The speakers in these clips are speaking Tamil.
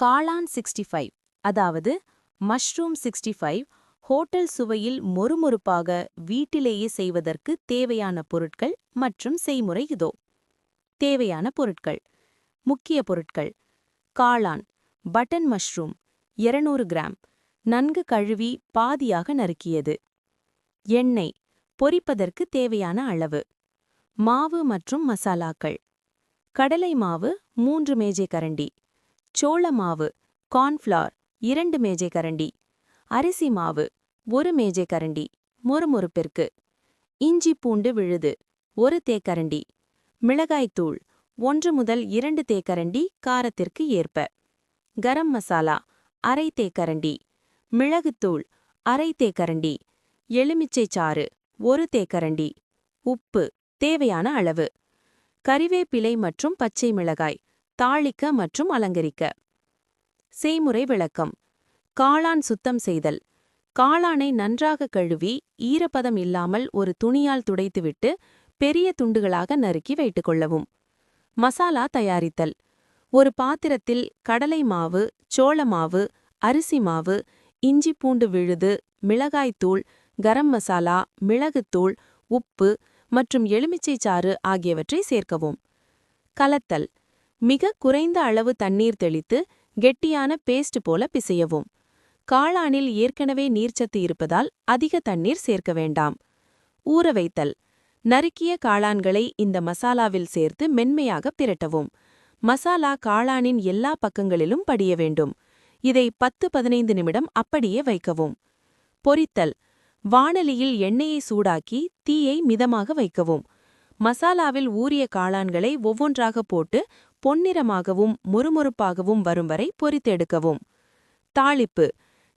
காளான் சிக்ஸ்டி ஃபைவ் அதாவது மஷ்ரூம் சிக்ஸ்டி ஃபைவ் ஹோட்டல் சுவையில் மொறுமொறுப்பாக வீட்டிலேயே செய்வதற்கு தேவையான பொருட்கள் மற்றும் செய்முறை இதோ. தேவையான பொருட்கள். முக்கிய பொருட்கள். காளான் பட்டன் மஷ்ரூம் 200 கிராம் நன்கு கழுவி பாதியாக நறுக்கியது. எண்ணெய் பொரிப்பதற்கு தேவையான அளவு. மாவு மற்றும் மசாலாக்கள். கடலை மாவு மூன்று மேஜை கரண்டி. சோள மாவு கார்ன்ஃப்ளார் இரண்டு மேஜை கரண்டி அரிசி மாவு ஒரு மேஜை கரண்டி மொறுமொறுப்பிற்கு இஞ்சி பூண்டு விழுது ஒரு தேக்கரண்டி மிளகாய்த்தூள் ஒன்று முதல் இரண்டு தேக்கரண்டி காரத்திற்கு ஏற்ப கரம் மசாலா அரை தேக்கரண்டி மிளகுத்தூள் அரை தேக்கரண்டி எலுமிச்சை சாறு ஒரு தேக்கரண்டி உப்பு தேவையான அளவு கறிவேப்பிலை மற்றும் பச்சை மிளகாய் தாளிக்க மற்றும் அலங்கரிக்க. செய்முறை விளக்கம். காளான் சுத்தம் செய்தல். காளானை நன்றாக கழுவி ஈரப்பதம் இல்லாமல் ஒரு துணியால் துடைத்துவிட்டு பெரிய துண்டுகளாக நறுக்கி வைத்துக் கொள்ளவும். மசாலா தயாரித்தல். ஒரு பாத்திரத்தில் கடலை மாவு சோள மாவு அரிசி மாவு இஞ்சி பூண்டு விழுது மிளகாய்த்தூள் கரம் மசாலா மிளகுத்தூள் உப்பு மற்றும் எலுமிச்சை சாறு ஆகியவற்றை சேர்க்கவும். கலத்தல். மிக குறைந்த அளவு தண்ணீர் தெளித்து கெட்டியான பேஸ்ட் போல பிசையவும். காளானில் ஏற்கனவே நீர்ச்சத்து இருப்பதால் அதிக தண்ணீர் சேர்க்க வேண்டாம். ஊற வைத்தல். நறுக்கிய காளான்களை இந்த மசாலாவில் சேர்த்து மென்மையாக பிரட்டவும். மசாலா காளானின் எல்லா பக்கங்களிலும் படிய வேண்டும். இதை பத்து பதினைந்து நிமிடம் அப்படியே வைக்கவும். பொரித்தல். வானலியில் எண்ணெயை சூடாக்கி தீயை மிதமாக வைக்கவும். மசாலாவில் ஊறிய காளான்களை ஒவ்வொன்றாக போட்டு பொன்னிறமாகவும் மொறுமொறுப்பாகவும் வரும் வரை பொரித்தெடுக்கவும் தாளிப்பு.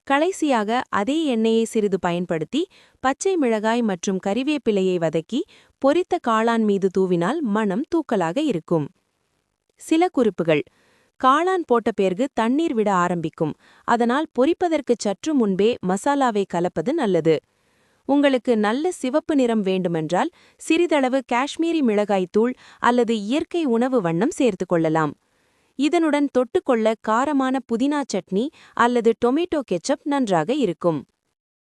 கடைசியாக அதே எண்ணெயை சிறிது பயன்படுத்தி பச்சை மிளகாய் மற்றும் கறிவேப்பிலையை வதக்கி பொரித்த காளான் மீது தூவினால் மனம் தூக்கலாக இருக்கும். சில குறிப்புகள். காளான் போட்ட பிறகு தண்ணீர் விட ஆரம்பிக்கும். அதனால் பொரிப்பதற்குச் சற்று முன்பே மசாலாவை கலப்பது நல்லது. உங்களுக்கு நல்ல சிவப்பு நிறம் வேண்டுமென்றால் சிறிதளவு காஷ்மீரி மிளகாய்த்தூள் அல்லது இயற்கை உணவு வண்ணம் சேர்த்து கொள்ளலாம். இதனுடன் தொட்டுக்கொள்ள காரமான புதினா சட்னி அல்லது டொமேட்டோ கெச்சப் நன்றாக இருக்கும்.